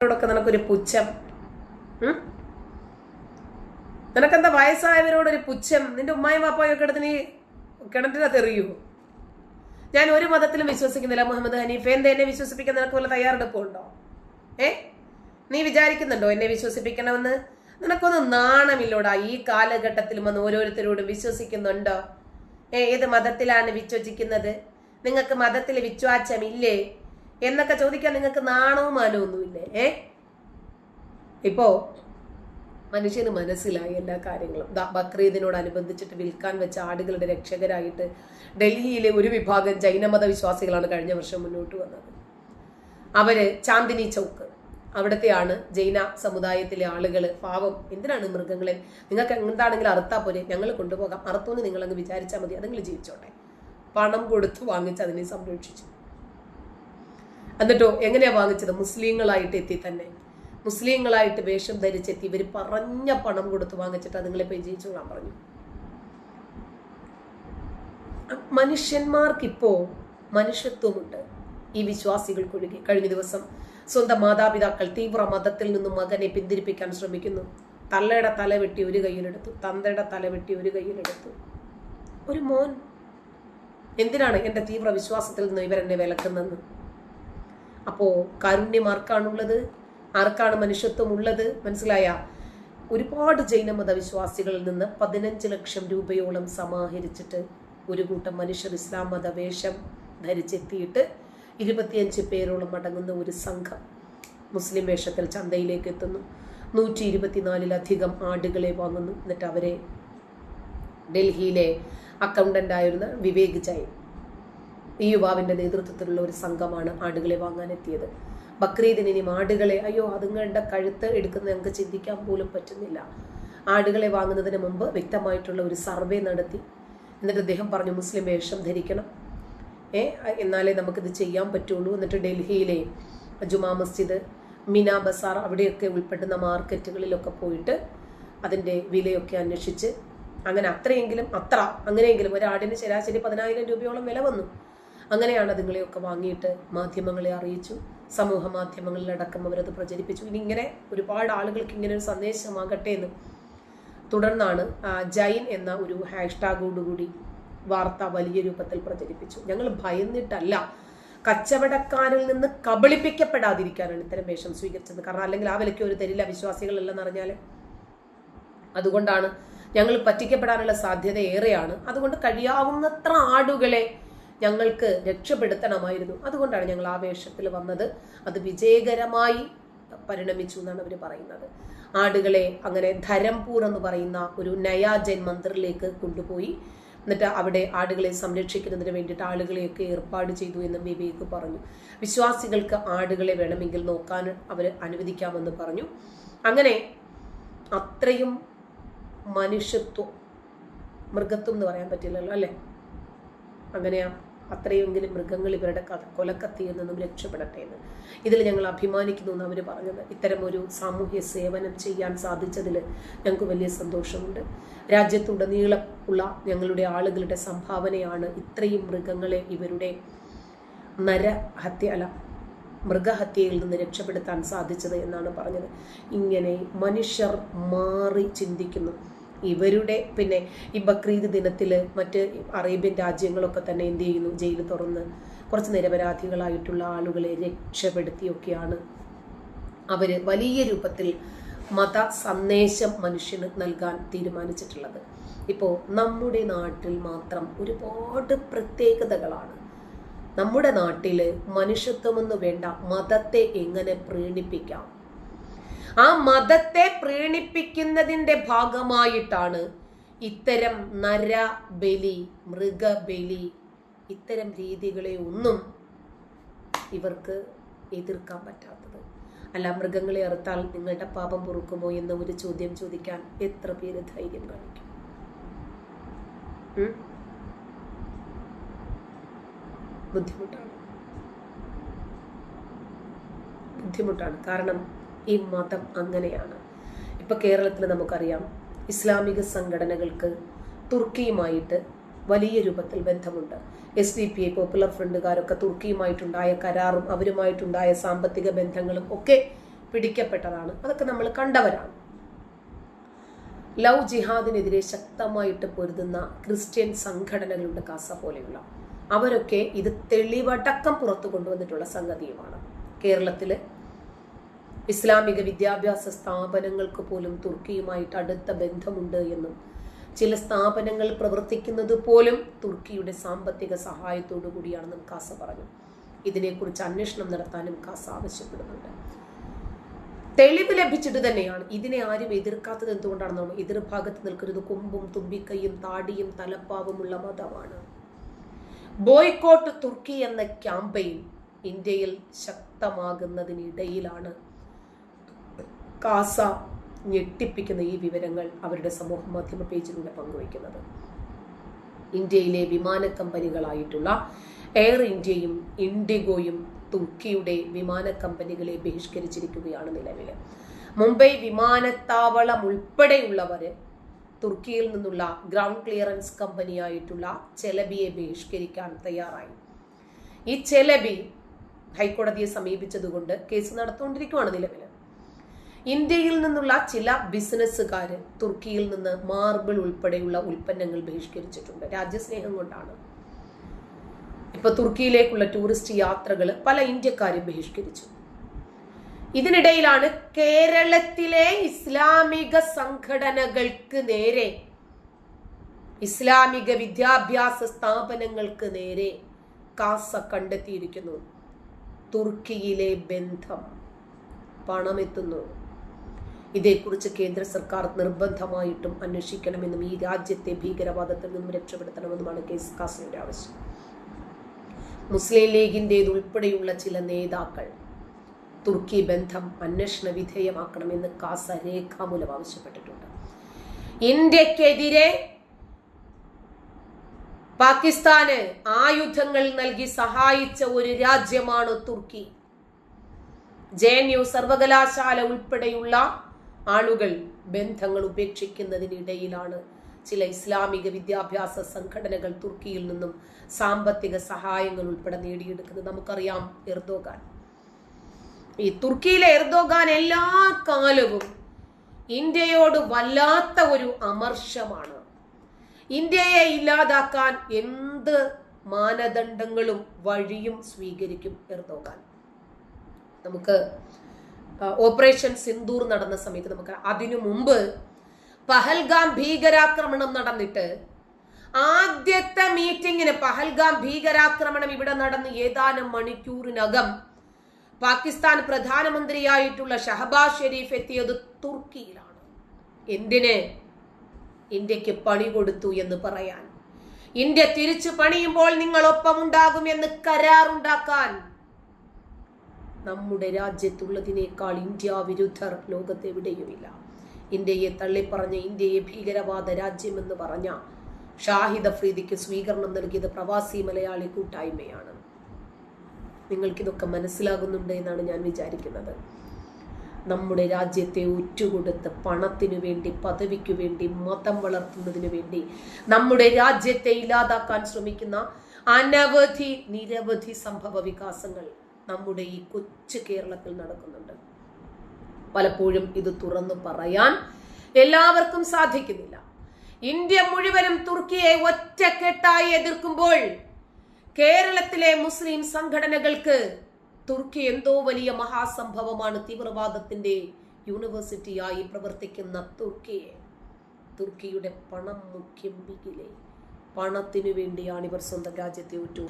ോടൊക്കെ നിനക്കൊരു പുച്ഛം? നിനക്കെന്താ വയസ്സായവരോടൊരു പുച്ഛം? നിന്റെ ഉമ്മായും വാപ്പായൊക്കെ എടുത്ത് നീ കിണറ്റിനകത്ത് എറിയുമോ ഞാൻ ഒരു മതത്തിലും വിശ്വസിക്കുന്നില്ല മുഹമ്മദ് ഹനീഫ്. എന്താ എന്നെ വിശ്വസിപ്പിക്കാൻ നിനക്ക് വല്ല തയ്യാറെടുപ്പുണ്ടോ ഏ? നീ വിചാരിക്കുന്നുണ്ടോ എന്നെ വിശ്വസിപ്പിക്കണമെന്ന്? നിനക്കൊന്ന് നാണമില്ലോടാ ഈ കാലഘട്ടത്തിലും വന്ന് ഓരോരുത്തരോടും വിശ്വസിക്കുന്നുണ്ടോ? ഏ ഏത് മതത്തിലാണ് വിശ്വസിക്കുന്നത്? നിങ്ങൾക്ക് മതത്തിൽ വിശ്വാസമില്ലേ? എന്നൊക്കെ ചോദിക്കാൻ നിങ്ങൾക്ക് നാണവും മാനവും ഒന്നുമില്ലേ? ഏ? ഇപ്പോ മനുഷ്യന് മനസ്സിലായി എല്ലാ കാര്യങ്ങളും. ബക്രീദിനോടനുബന്ധിച്ചിട്ട് വിൽക്കാൻ വെച്ച ആടുകളുടെ രക്ഷകരായിട്ട് ഡൽഹിയിലെ ഒരു വിഭാഗം ജൈനമത വിശ്വാസികളാണ് കഴിഞ്ഞ വർഷം മുന്നോട്ട് വന്നത്. അവർ ചാന്ദിനി ചൗക്ക്. അവിടത്തെയാണ് ജൈന സമുദായത്തിലെ ആളുകൾ പാവം. എന്തിനാണ് മൃഗങ്ങളെ? നിങ്ങൾക്ക് എന്താണെങ്കിലും അറുത്താ പോലെ ഞങ്ങൾ കൊണ്ടുപോകാം. അറുത്തുനിന്ന് നിങ്ങൾ അങ്ങ് വിചാരിച്ചാൽ മതി. അതുങ്ങൾ ജീവിച്ചോട്ടെ. പണം കൊടുത്ത് വാങ്ങിച്ച് അതിനെ സംരക്ഷിച്ചു. എന്നിട്ടോ എങ്ങനെയാ വാങ്ങിച്ചത്? മുസ്ലിങ്ങളായിട്ട് എത്തി തന്നെ. മുസ്ലിങ്ങളായിട്ട് വേഷം ധരിച്ചെത്തി. ഇവർ പറഞ്ഞ പണം കൊടുത്ത് വാങ്ങിച്ചിട്ട് അതുങ്ങളെ പരിചയിച്ചോളാൻ പറഞ്ഞു. മനുഷ്യന്മാർക്കിപ്പോ മനുഷ്യത്വമുണ്ട്. ഈ വിശ്വാസികൾക്കൊഴുകി കഴിഞ്ഞ ദിവസം സ്വന്തം മാതാപിതാക്കൾ തീവ്ര മതത്തിൽ നിന്നും മകനെ പിന്തിരിപ്പിക്കാൻ ശ്രമിക്കുന്നു. തള്ളയുടെ തല വെട്ടി ഒരു കയ്യിലെടുത്തു. തന്തയുടെ തല വെട്ടി ഒരു കയ്യിലെടുത്തു. ഒരു മോൻ. എന്തിനാണ് എന്റെ തീവ്ര വിശ്വാസത്തിൽ നിന്ന് ഇവരെന്നെ വിലക്കുന്നതെന്ന്? അപ്പോ കാരുണ്യം ആർക്കാണുള്ളത്? ആർക്കാണ് മനുഷ്യത്വം ഉള്ളത് മനസ്സിലായ? ഒരുപാട് ജൈനമത വിശ്വാസികളിൽ നിന്ന് പതിനഞ്ച് ലക്ഷം രൂപയോളം സമാഹരിച്ചിട്ട് ഒരു കൂട്ടം മനുഷ്യർ ഇസ്ലാം മത വേഷം ധരിച്ചെത്തിയിട്ട് ഇരുപത്തിയഞ്ച് പേരോളം അടങ്ങുന്ന ഒരു സംഘം മുസ്ലിം വേഷത്തിൽ ചന്തയിലേക്ക് എത്തുന്നു. നൂറ്റി ഇരുപത്തിനാലിലധികം ആടുകളെ വാങ്ങുന്നു. എന്നിട്ട് അവരെ ഡൽഹിയിലെ അക്കൗണ്ടന്റ് ആയിരുന്ന വിവേക് ജൈൻ. ഈ യുവാവിന്റെ നേതൃത്വത്തിലുള്ള ഒരു സംഘമാണ് ആടുകളെ വാങ്ങാനെത്തിയത്. ബക്രീദിന് ഇനി ആടുകളെ അയ്യോ അതുങ്ങളുടെ കഴുത്ത് എടുക്കുന്ന ഞങ്ങൾക്ക് ചിന്തിക്കാൻ പോലും പറ്റുന്നില്ല. ആടുകളെ വാങ്ങുന്നതിന് മുമ്പ് വ്യക്തമായിട്ടുള്ള ഒരു സർവേ നടത്തി. എന്നിട്ട് അദ്ദേഹം പറഞ്ഞു മുസ്ലിം വേഷം ധരിക്കണം. ഏ എന്നാലേ നമുക്കിത് ചെയ്യാൻ പറ്റുള്ളൂ. എന്നിട്ട് ഡൽഹിയിലെ ജുമാ മസ്ജിദ് മിന ബസാർ അവിടെയൊക്കെ ഉൾപ്പെടുന്ന മാർക്കറ്റുകളിലൊക്കെ പോയിട്ട് അതിന്റെ വിലയൊക്കെ അന്വേഷിച്ച് അങ്ങനെ അത്രയെങ്കിലും അത്ര അങ്ങനെയെങ്കിലും ഒരാടിന് ശരാശരി പതിനായിരം രൂപയോളം വില വന്നു. അങ്ങനെയാണ് അതുങ്ങളെയൊക്കെ വാങ്ങിയിട്ട് മാധ്യമങ്ങളെ അറിയിച്ചു. സമൂഹ മാധ്യമങ്ങളിലടക്കം അവരത് പ്രചരിപ്പിച്ചു. ഇനി ഇങ്ങനെ ഒരുപാട് ആളുകൾക്ക് ഇങ്ങനെ ഒരു സന്ദേശമാകട്ടെ എന്ന് തുടർന്നാണ് ജൈൻ എന്ന ഒരു ഹാഷ്ടാഗോടുകൂടി വാർത്ത വലിയ രൂപത്തിൽ പ്രചരിപ്പിച്ചു. ഞങ്ങൾ ഭയന്നിട്ടല്ല. കച്ചവടക്കാരിൽ നിന്ന് കബളിപ്പിക്കപ്പെടാതിരിക്കാനാണ് ഇത്തരം വേഷം സ്വീകരിച്ചത്. കാരണം അല്ലെങ്കിൽ ആ വിലയ്ക്ക് ഒരു തരില്ല വിശ്വാസികളല്ലെന്ന് അറിഞ്ഞാൽ അതുകൊണ്ടാണ് ഞങ്ങൾ പറ്റിക്കപ്പെടാനുള്ള സാധ്യത ഏറെയാണ്. അതുകൊണ്ട് കഴിയാവുന്നത്ര ആടുകളെ ഞങ്ങൾക്ക് രക്ഷപ്പെടുത്തണമായിരുന്നു. അതുകൊണ്ടാണ് ഞങ്ങൾ ആ വേഷത്തിൽ വന്നത്. അത് വിജയകരമായി പരിണമിച്ചു എന്നാണ് അവർ പറയുന്നത്. ആടുകളെ അങ്ങനെ ധരംപൂർ എന്ന് പറയുന്ന ഒരു നയാജൻ മന്ദിറിലേക്ക് കൊണ്ടുപോയി. എന്നിട്ട് അവിടെ ആടുകളെ സംരക്ഷിക്കുന്നതിന് വേണ്ടിയിട്ട് ആളുകളെയൊക്കെ ഏർപ്പാട് ചെയ്തു എന്ന് വിവേക് പറഞ്ഞു. വിശ്വാസികൾക്ക് ആടുകളെ വേണമെങ്കിൽ നോക്കാൻ അവർ അനുവദിക്കാമെന്ന് പറഞ്ഞു. അങ്ങനെ അത്രയും മനുഷ്യത്വം മൃഗത്വം എന്ന് പറയാൻ പറ്റില്ലല്ലോ അല്ലേ? അങ്ങനെയാ അത്രയെങ്കിലും മൃഗങ്ങൾ ഇവരുടെ കൊലക്കത്തിയിൽ നിന്നും രക്ഷപ്പെടട്ടെ എന്ന്. ഇതിൽ ഞങ്ങൾ അഭിമാനിക്കുന്നു എന്ന് അവർ പറഞ്ഞത്. ഇത്തരം ഒരു സാമൂഹ്യ സേവനം ചെയ്യാൻ സാധിച്ചതിൽ ഞങ്ങൾക്ക് വലിയ സന്തോഷമുണ്ട്. രാജ്യത്തുടനീളം ഉള്ള ഞങ്ങളുടെ ആളുകളുടെ സംഭാവനയാണ് ഇത്രയും മൃഗങ്ങളെ ഇവരുടെ നരഹത്യ അല്ല മൃഗഹത്യയിൽ നിന്ന് രക്ഷപ്പെടുത്താൻ സാധിച്ചത് എന്നാണ് പറഞ്ഞത്. ഇങ്ങനെ മനുഷ്യർ മാറി ചിന്തിക്കുന്നു. ഇവരുടെ പിന്നെ ഈ ബക്രീദ് ദിനത്തിൽ മറ്റ് അറേബ്യൻ രാജ്യങ്ങളൊക്കെ തന്നെ എന്ത് ചെയ്യുന്നു? ജയിൽ തുറന്ന് കുറച്ച് നിരപരാധികളായിട്ടുള്ള ആളുകളെ രക്ഷപ്പെടുത്തിയൊക്കെയാണ് അവർ വലിയ രൂപത്തിൽ മത സന്ദേശം മനുഷ്യന് നൽകാൻ തീരുമാനിച്ചിട്ടുള്ളത്. ഇപ്പോൾ നമ്മുടെ നാട്ടിൽ മാത്രം ഒരുപാട് പ്രത്യേകതകളാണ്. നമ്മുടെ നാട്ടിൽ മനുഷ്യത്വമെന്ന് വേണ്ട മതത്തെ എങ്ങനെ പ്രീണിപ്പിക്കാം? ആ മതത്തെ പ്രീണിപ്പിക്കുന്നതിന്റെ ഭാഗമായിട്ടാണ് ഇത്തരം നരബലി മൃഗബലി ഇത്തരം രീതികളെ ഒന്നും ഇവർക്ക് എതിർക്കാൻ പറ്റാത്തത്. അല്ല മൃഗങ്ങളെ അറുത്താൽ നിങ്ങളുടെ പാപം പൊറുക്കുമോ എന്ന ഒരു ചോദ്യം ചോദിക്കാൻ എത്ര പേര് ധൈര്യം കാണിക്കും? ബുദ്ധിമുട്ടാണ്. ബുദ്ധിമുട്ടാണ്. കാരണം ഈ മതം അങ്ങനെയാണ്. ഇപ്പൊ കേരളത്തിൽ നമുക്കറിയാം ഇസ്ലാമിക സംഘടനകൾക്ക് തുർക്കിയുമായിട്ട് വലിയ രൂപത്തിൽ ബന്ധമുണ്ട്. S D P I popular ഫ്രണ്ടുകാരൊക്കെ തുർക്കിയുമായിട്ടുണ്ടായ കരാറും അവരുമായിട്ടുണ്ടായ സാമ്പത്തിക ബന്ധങ്ങളും ഒക്കെ പിടിക്കപ്പെട്ടതാണ്. അതൊക്കെ നമ്മൾ കണ്ടവരാണ്. ലവ് ജിഹാദിനെതിരെ ശക്തമായിട്ട് പൊരുതുന്ന ക്രിസ്ത്യൻ സംഘടനകളുടെ കാസ പോലെയുള്ള. അവരൊക്കെ ഇത് തെളിവടക്കം പുറത്തു കൊണ്ടുവന്നിട്ടുള്ള സംഗതിയുമാണ്. കേരളത്തിൽ ഇസ്ലാമിക വിദ്യാഭ്യാസ സ്ഥാപനങ്ങൾക്ക് പോലും തുർക്കിയുമായിട്ട് അടുത്ത ബന്ധമുണ്ട് എന്നും ചില സ്ഥാപനങ്ങൾ പ്രവർത്തിക്കുന്നത് പോലും തുർക്കിയുടെ സാമ്പത്തിക സഹായത്തോടു കൂടിയാണെന്നും കാസ പറഞ്ഞു. ഇതിനെക്കുറിച്ച് അന്വേഷണം നടത്താനും കാസ ആവശ്യപ്പെടുന്നുണ്ട്. തെളിവ് ലഭിച്ചിട്ട് തന്നെയാണ്. ഇതിനെ ആരും എതിർക്കാത്തത് എന്തുകൊണ്ടാണെന്നോ എതിർഭാഗത്ത് നിൽക്കുന്നത് കൊമ്പും തുമ്പിക്കൈയും താടിയും തലപ്പാവുമുള്ള മതമാണ്. ബോയ്ക്കോട്ട് തുർക്കി എന്ന ക്യാമ്പയിൻ ഇന്ത്യയിൽ ശക്തമാകുന്നതിനിടയിലാണ് കാസ ഞെട്ടിപ്പിക്കുന്ന ഈ വിവരങ്ങൾ അവരുടെ സമൂഹ മാധ്യമ പേജിലൂടെ പങ്കുവയ്ക്കുന്നത്. ഇന്ത്യയിലെ വിമാന കമ്പനികളായിട്ടുള്ള എയർ ഇന്ത്യയും ഇൻഡിഗോയും തുർക്കിയുടെ വിമാന കമ്പനികളെ ബഹിഷ്കരിച്ചിരിക്കുകയാണ് നിലവിൽ മുംബൈ വിമാനത്താവളം ഉൾപ്പെടെയുള്ളവര് തുർക്കിയിൽ നിന്നുള്ള ഗ്രൗണ്ട് ക്ലിയറൻസ് കമ്പനിയായിട്ടുള്ള ചെലബിയെ ബഹിഷ്കരിക്കാൻ തയ്യാറായി. ഈ ചെലബി ഹൈക്കോടതിയെ സമീപിച്ചതുകൊണ്ട് കേസ് നടത്തുകൊണ്ടിരിക്കുകയാണ് നിലവിൽ ഇന്ത്യയിൽ നിന്നുള്ള ചില ബിസിനസ്സുകാർ തുർക്കിയിൽ നിന്ന് മാർബിൾ ഉൾപ്പെടെയുള്ള ഉൽപ്പന്നങ്ങൾ ബഹിഷ്കരിച്ചിട്ടുണ്ട്. രാജ്യസ്നേഹം കൊണ്ടാണ്. ഇപ്പൊ തുർക്കിയിലേക്കുള്ള ടൂറിസ്റ്റ് യാത്രകൾ പല ഇന്ത്യക്കാരും ബഹിഷ്കരിച്ചു. ഇതിനിടയിലാണ് കേരളത്തിലെ ഇസ്ലാമിക സംഘടനകൾക്ക് നേരെ ഇസ്ലാമിക വിദ്യാഭ്യാസ സ്ഥാപനങ്ങൾക്ക് നേരെ കാസ കണ്ടെത്തിയിരിക്കുന്നു. തുർക്കിയിലെ ബന്ധം പണമെത്തുന്നു. ഇതേക്കുറിച്ച് കേന്ദ്ര സർക്കാർ നിർബന്ധമായിട്ടും അന്വേഷിക്കണമെന്നും ഈ രാജ്യത്തെ ഭീകരവാദത്തിൽ നിന്നും രക്ഷപ്പെടുത്തണമെന്നുമാണ് കേസ് കാസയുടെ ആവശ്യം. മുസ്ലിം ലീഗിന്റേത് ഉൾപ്പെടെയുള്ള ചില നേതാക്കൾ തുർക്കി ബന്ധം അന്വേഷണ വിധേയമാക്കണമെന്ന് കാസ രേഖാമൂലം ആവശ്യപ്പെട്ടിട്ടുണ്ട്. ഇന്ത്യക്കെതിരെ പാകിസ്ഥാന് ആയുധങ്ങൾ നൽകി സഹായിച്ച ഒരു രാജ്യമാണ് തുർക്കി. ജെ എൻ യു സർവകലാശാല ഉൾപ്പെടെയുള്ള ആളുകൾ ബന്ധങ്ങൾ ഉപേക്ഷിക്കുന്നതിനിടയിലാണ് ചില ഇസ്ലാമിക വിദ്യാഭ്യാസ സംഘടനകൾ തുർക്കിയിൽ നിന്നും സാമ്പത്തിക സഹായങ്ങൾ ഉൾപ്പെടെ നേടിയെടുക്കുന്നത് നമുക്കറിയാം എർദോഗാൻ. ഈ തുർക്കിയിലെ എർദോഗാൻ എല്ലാ കാലവും ഇന്ത്യയോട് വല്ലാത്ത ഒരു അമർഷമാണ്. ഇന്ത്യയെ ഇല്ലാതാക്കാൻ എന്ത് മാനദണ്ഡങ്ങളും വഴിയും സ്വീകരിക്കും എർദോഗാൻ. നമുക്ക് ഓപ്പറേഷൻ സിന്ദൂർ നടന്ന സമയത്ത് നമുക്ക് അതിനു മുമ്പ് പഹൽഗാം ഭീകരാക്രമണം നടന്നിട്ട് ആദ്യത്തെ മീറ്റിംഗിന് പഹൽഗാം ഭീകരാക്രമണം ഇവിടെ നടന്ന് ഏതാനും മണിക്കൂറിനകം പാകിസ്ഥാൻ പ്രധാനമന്ത്രിയായിട്ടുള്ള ഷഹബാസ് ഷെരീഫ് എത്തിയത് തുർക്കിയിലാണ്. എന്തിന്? ഇന്ത്യയ്ക്ക് പണി കൊടുത്തു എന്ന് പറയാൻ. ഇന്ത്യ തിരിച്ചു പണിയുമ്പോൾ നിങ്ങളൊപ്പം ഉണ്ടാകും എന്ന് കരാറുണ്ടാക്കാൻ. നമ്മുടെ രാജ്യത്തുള്ളതിനേക്കാൾ ഇന്ത്യ വിരുദ്ധർ ലോകത്തെവിടെയുമില്ല. ഇന്ത്യയെ തള്ളിപ്പറഞ്ഞ ഇന്ത്യയെ ഭീകരവാദ രാജ്യമെന്ന് പറഞ്ഞ ഷാഹിദ് അഫ്രീദിക്ക് സ്വീകരണം നൽകിയത് പ്രവാസി മലയാളി കൂട്ടായ്മയാണ്. നിങ്ങൾക്കിതൊക്കെ മനസ്സിലാകുന്നുണ്ട് എന്നാണ് ഞാൻ വിചാരിക്കുന്നത്. നമ്മുടെ രാജ്യത്തെ ഉറ്റുകൊടുത്ത് പണത്തിനു വേണ്ടി പദവിക്കു വേണ്ടി മതം വളർത്തുന്നതിനു വേണ്ടി നമ്മുടെ രാജ്യത്തെ ഇല്ലാതാക്കാൻ ശ്രമിക്കുന്ന അനവധി നിരവധി സംഭവ വികാസങ്ങൾ നമ്മുടെ ഈ കൊച്ചു കേരളത്തിൽ നടക്കുന്നുണ്ട്. പലപ്പോഴും ഇത് തുറന്നു പറയാൻ എല്ലാവർക്കും സാധിക്കുന്നില്ല. ഇന്ത്യ മുഴുവനും തുർക്കിയെ ഒറ്റക്കെട്ടായി എതിർക്കുമ്പോൾ കേരളത്തിലെ മുസ്ലിം സംഘടനകൾക്ക് തുർക്കി എന്തോ വലിയ മഹാസംഭവമാണ് തീവ്രവാദത്തിന്റെ യൂണിവേഴ്സിറ്റിയായി പ്രവർത്തിക്കുന്ന തുർക്കിയെ. തുർക്കിയുടെ പണം മുഖ്യം പണത്തിനു വേണ്ടിയാണ് ഇവർ സ്വന്തം രാജ്യത്തെ ഒറ്റ